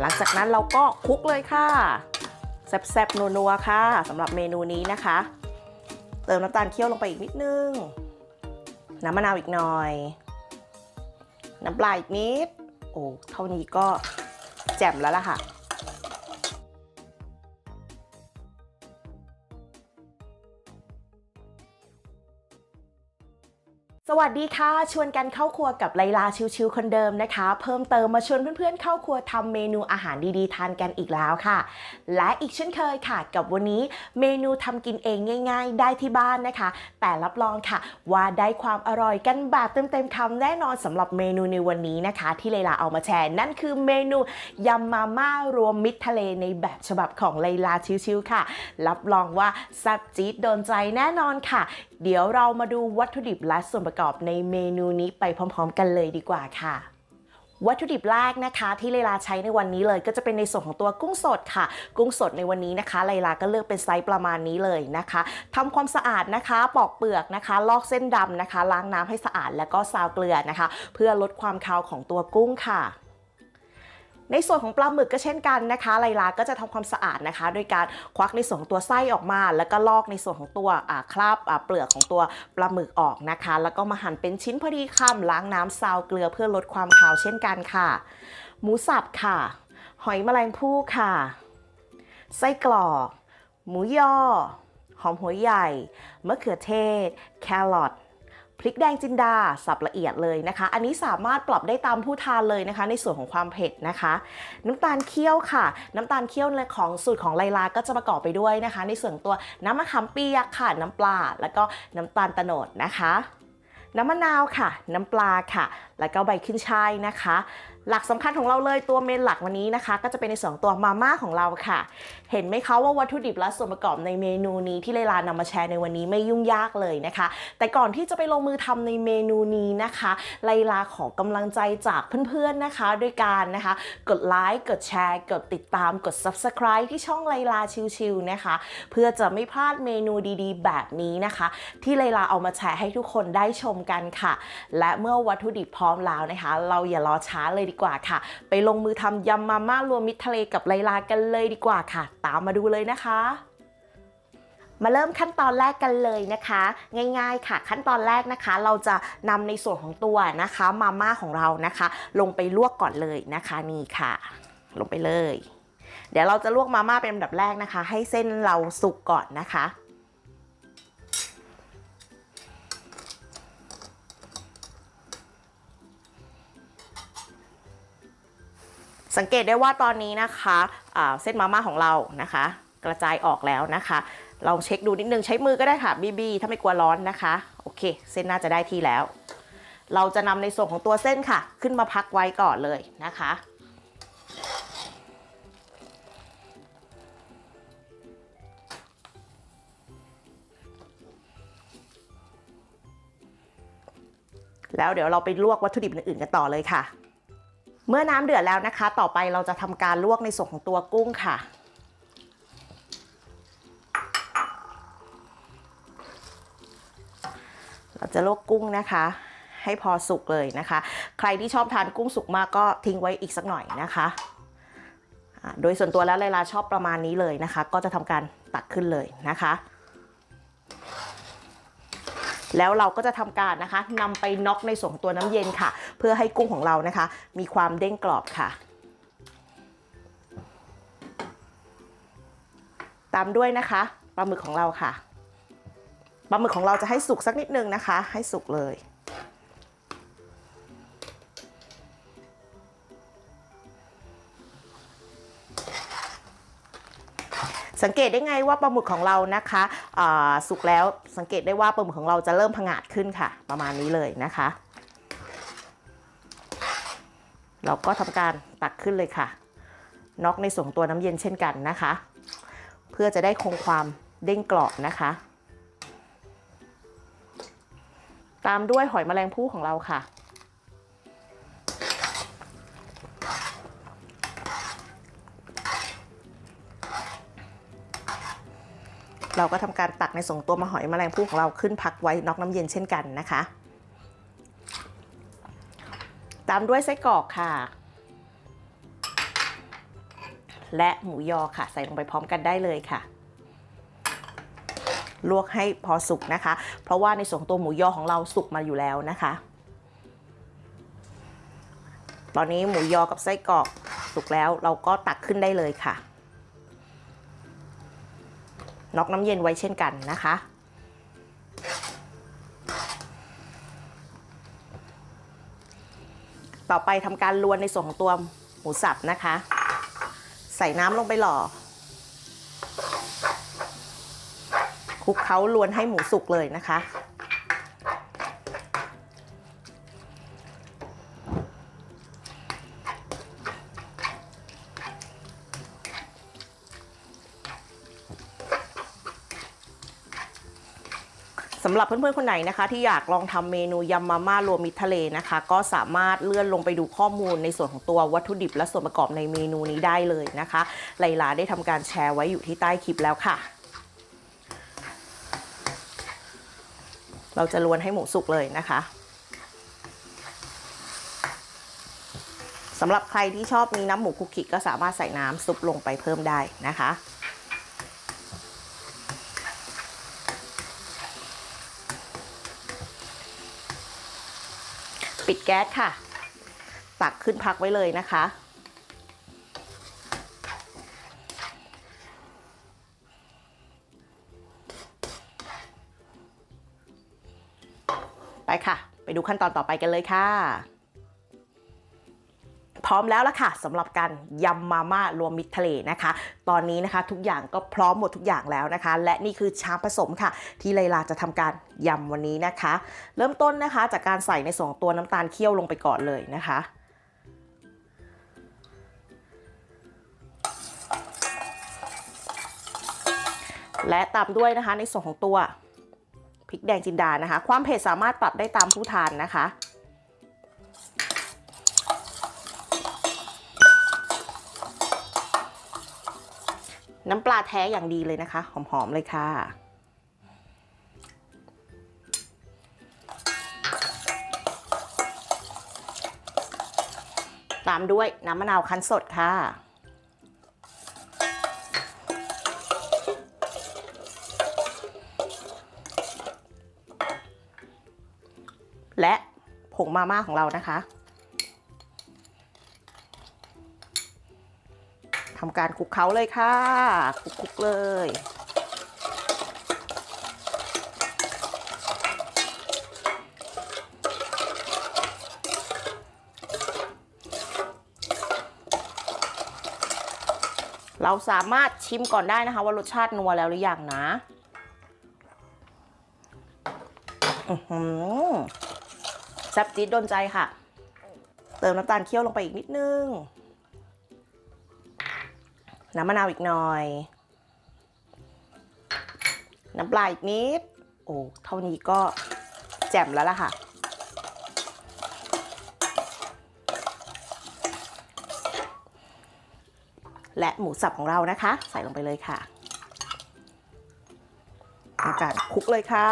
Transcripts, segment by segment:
หลังจากนั้นเราก็คลุกเลยค่ะแซ่บๆนัวๆค่ะสำหรับเมนูนี้นะคะ เติมน้ำตาลเคี่ยวลงไปอีกนิดนึง น้ำมะนาวอีกหน่อย น้ำปลาอีกนิด โอ้เท่านี้ก็แจ่มแล้วล่ะค่ะ สวัสดีค่ะ ชวนกันเข้าครัวกับไลลาชิวๆคนเดิมนะคะ เพิ่มเติมมาชวนเพื่อนๆเข้าครัวทำเมนูอาหารดีๆ ทานกันอีกแล้วค่ะ และอีกเช่นเคยค่ะ กับวันนี้เมนูทำกินเองง่าย ๆ ได้ที่บ้านนะคะ แต่รับรองค่ะ ว่าได้ความอร่อยกันแบบเต็มๆคำแน่นอนสำหรับเมนูในวันนี้นะคะ ที่ไลลาเอามาแชร์นั่นคือเมนูยำมาม่ารวมมิตรทะเลในแบบฉบับของไลลาชิวๆค่ะ รับรองว่าแซ่บจี๊ดโดนใจแน่นอนค่ะ เดี๋ยวเรามาดูวัตถุดิบและส่วนประกอบในเมนูนี้ไปพร้อม ๆ กันเลยดีกว่าค่ะวัตถุดิบแรกนะคะที่ไลลาใช้ในวันนี้เลยก็จะเป็นในส่วนของตัวกุ้งสดค่ะ กุ้งสดในวันนี้นะคะไลลาก็เลือกเป็นไซส์ประมาณนี้เลยนะคะทำความสะอาดนะคะปอกเปลือกนะคะ ลอกเส้นดำนะคะ ล้างน้ำให้สะอาดแล้วก็ซาวเกลือนะคะ เพื่อลดความคาวของตัวกุ้งค่ะ ในส่วนของปลาหมึกก็เช่นกันนะคะไลลาก็จะทำความสะอาดนะคะ โดยการควักในส่วนของตัวไส้ออกมา แล้วก็ลอกในส่วนของตัวคราบเปลือกของตัวปลาหมึกออกนะคะ แล้วก็มาหั่นเป็นชิ้นพอดีคำล้างน้ำซาวเกลือเพื่อลดความคาวเช่นกันค่ะ หมูสับค่ะ หอยแมลงภู่ค่ะ ไส้กรอก หมูยอ หอมหัวใหญ่มะเขือเทศ แครอท พริกแดงจินดาสับละเอียดเลยนะคะ อันนี้สามารถปรับได้ตามผู้ทานเลยนะคะ ในส่วนของความเผ็ดนะคะ น้ำตาลเคี่ยวค่ะ น้ำตาลเคี่ยวของสูตรของไลลาก็จะประกอบไปด้วยนะคะ ในส่วนตัวน้ำมะขามเปียกค่ะ น้ำปลา แล้วก็น้ำตาลตะโนดนะคะน้ำมะนาวค่ะ น้ำปลาค่ะ แล้วก็ใบขึ้นช่ายนะคะ หลักสำคัญของเราเลยตัวเมนหลักวันนี้นะคะ ก็จะเป็นในสองตัวมาม่าของเราค่ะ เห็นไหมคะว่าวัตถุดิบและส่วนประกอบในเมนูนี้ที่ไลลานำมาแชร์ในวันนี้ไม่ยุ่งยากเลยนะคะ แต่ก่อนที่จะไปลงมือทำในเมนูนี้นะคะไลลาขอกำลังใจจากเพื่อนๆนะคะด้วยการนะคะ กดไลค์กดแชร์ กดติดตามกด subscribe ที่ช่องไลลาชิวๆนะคะ เพื่อจะไม่พลาดเมนูดีๆ แบบนี้นะคะ ที่ไลลาเอามาแชร์ให้ทุกคนได้ชมกันค่ะ และเมื่อวัตถุดิบพร้อมแล้วนะคะ เราอย่ารอช้าเลยดีกว่าค่ะ ไปลงมือทำยำมาม่ารวมมิตรทะเลกับไลลากันเลยดีกว่าค่ะตามมาดูเลยนะคะมาเริ่มขั้นตอนแรกกันเลยนะคะ ง่ายๆค่ะ ขั้นตอนแรกนะคะ เราจะนำในส่วนของตัวนะคะมาม่าของเรานะคะ ลงไปลวกก่อนเลยนะคะนี่ค่ะ ลงไปเลย เดี๋ยวเราจะลวกมาม่าเป็นลำดับแรกนะคะ ให้เส้นเราสุกก่อนนะคะ สังเกตได้ว่าตอนนี้นะคะเส้นมาม่าของเรานะคะ กระจายออกแล้วนะคะ เราเช็คดูนิดนึงใช้มือก็ได้ค่ะบีบีถ้าไม่กลัวร้อนนะคะโอเค เส้นน่าจะได้ที่แล้ว เราจะนำในส่วนของตัวเส้นค่ะ ขึ้นมาพักไว้ก่อนเลยนะคะแล้วเดี๋ยวเราไปลวกวัตถุดิบอื่นๆกันต่อเลยค่ะ เมื่อน้ำเดือดแล้วนะคะ ต่อไปเราจะทำการลวกในส่วนของตัวกุ้งค่ะ เราจะลวกกุ้งนะคะ ให้พอสุกเลยนะคะ ใครที่ชอบทานกุ้งสุกมากก็ทิ้งไว้อีกสักหน่อยนะคะโดยส่วนตัวแล้วไลลาชอบประมาณนี้เลยนะคะ ก็จะทำการตักขึ้นเลยนะคะ แล้วเราก็จะทำการนะคะนำไปน็อกในส่วนของตัวน้ำเย็นค่ะ เพื่อให้กุ้งของเรานะคะ มีความเด้งกรอบค่ะ ตามด้วยนะคะปลาหมึกของเราค่ะปลาหมึกของเราจะให้สุกสักนิดนึงนะคะ ให้สุกเลย สังเกตได้ไงว่าปลาหมึกของเรานะคะสุกแล้วสังเกตได้ว่าปลาหมึกของเราจะเริ่มผงาดขึ้นค่ะ ประมาณนี้เลยนะคะ เราก็ทำการตักขึ้นเลยค่ะน็อกในส่วนของตัวน้ำเย็นเช่นกันนะคะ เพื่อจะได้คงความเด้งกรอบนะคะ ตามด้วยหอยแมลงภู่ของเราค่ะ เราก็ทำการตักในส่งตัวมาหอยแมลงภู่ของเราขึ้นพักไว้นอกน้ำเย็นเช่นกันนะคะ ตามด้วยไส้กรอกค่ะ และหมูยอค่ะ ใส่ลงไปพร้อมกันได้เลยค่ะลวกให้พอสุกนะคะ เพราะว่าในส่วนของตัวหมูยอของเราสุกมาอยู่แล้วนะคะ ตอนนี้หมูยอกับไส้กรอกสุกแล้วเราก็ตักขึ้นได้เลยค่ะ น็อกน้ำเย็นไว้เช่นกันนะคะ ต่อไปทำการลวนในส่วนของตัวหมูสับนะคะ ใส่น้ำลงไปหล่อคลุกเคล้าลวนให้หมูสุกเลยนะคะ สำหรับเพื่อนๆคนไหนนะคะ ที่อยากลองทำเมนูยำมาม่ารวมมิตรทะเลนะคะ ก็สามารถเลื่อนลงไปดูข้อมูลในส่วนของตัววัตถุดิบ และส่วนประกอบในเมนูนี้ได้เลยนะคะไลลาได้ทำการแชร์ไว้อยู่ที่ใต้คลิปแล้วค่ะ เราจะลวนให้หมูสุกเลยนะคะสำหรับใครที่ชอบมีน้ำหมูคุกคิก็สามารถใส่น้ำซุปลงไปเพิ่มได้นะคะ ปิดแก๊สค่ะ ตักขึ้นพักไว้เลยนะคะ ไปค่ะ ไปดูขั้นตอนต่อไปกันเลยค่ะ พร้อมแล้วละค่ะสำหรับการยำมาม่ารวมมิตรทะเลนะคะ ตอนนี้นะคะทุกอย่างก็พร้อมหมดทุกอย่างแล้วนะคะ และนี่คือชามผสมค่ะ ที่ไลลาจะทำการยำวันนี้นะคะ เริ่มต้นนะคะจากการใส่ในส่วนของตัวน้ำตาลเคี่ยวลงไปก่อนเลยนะคะและตามด้วยนะคะในส่วนของตัวพริกแดงจินดานะคะ ความเผ็ดสามารถปรับได้ตามผู้ทานนะคะ น้ำปลาแท้อย่างดีเลยนะคะ หอมๆเลยค่ะ ตามด้วยน้ำมะนาวคั้นสดค่ะ และผงมาม่าของเรานะคะำการคลุกเคล้าเลยค่ะคลุกๆเลย เราสามารถชิมก่อนได้นะคะว่ารสชาตินัวแล้วหรือยังนะแซ่บจี๊ดโดนใจค่ะ เติมน้ำตาลเคี่ยวลงไปอีกนิดนึง น้ำมะนาวอีกหน่อย น้ำปลาอีกนิด โอ้ เท่านี้ก็แจ่มแล้วล่ะค่ะ และหมูสับของเรานะคะ ใส่ลงไปเลยค่ะทำการคลุกเลยค่ะ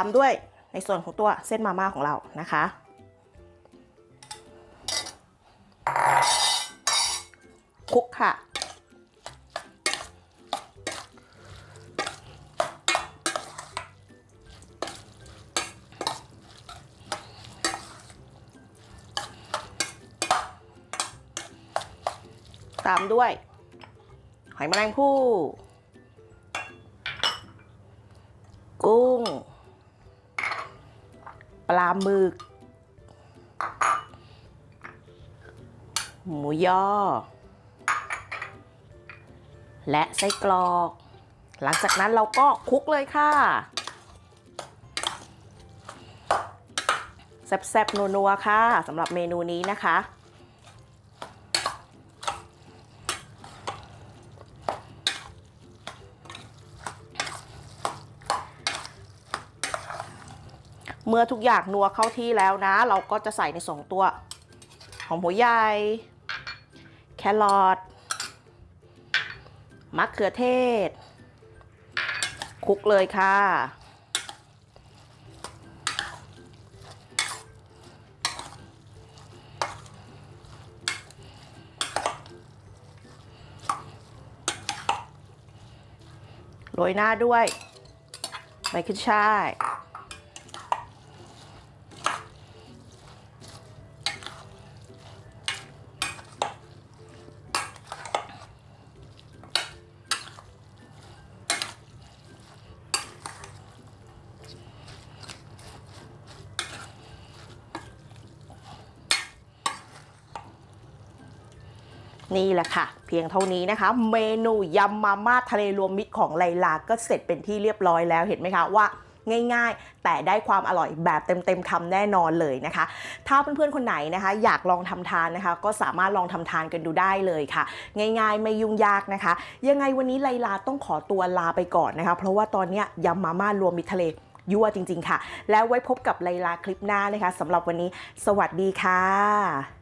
ตามด้วยในส่วนของตัวเส้นมาม่าของเรานะคะคลุกค่ะ ตามด้วย หอยแมลงภู่กุ้ง ป ลาหมึก หมูยอ และไส้กรอก หลังจากนั้นเราก็คลุกเลยค่ะ แซ่บๆนัวๆค่ะสำหรับเมนูนี้นะคะ เมื่อทุกอย่างนัวเข้าที่แล้วนะ เราก็จะใส่ในสองตัวหอมหัวใหญ่แครอทมะเขือเทศคลุกเลยค่ะ โรยหน้าด้วยใบขึ้นช่าย นี่แหละค่ะ เพียงเท่านี้นะคะ เมนูยำมาม่าทะเลรวมมิตรของไลลา ก็เสร็จเป็นที่เรียบร้อยแล้วเห็นไหมคะว่าง่ายๆ แต่ได้ความอร่อยแบบเต็มๆคำแน่นอนเลยนะคะ ถ้าเพื่อนๆ คนไหนนะคะ อยากลองทำทานนะคะ ก็สามารถลองทำทานกันดูได้เลยค่ะ ง่ายๆ ไม่ยุ่งยากนะคะ ยังไงวันนี้ไลลาต้องขอตัวลาไปก่อนนะคะ เพราะว่าตอนนี้ยยำมาม่ารวมมิตรทะเลยั่วจริงๆค่ะ แล้วไว้พบกับไลลาคลิปหน้านะคะสำหรับวันนี้ สวัสดีค่ะ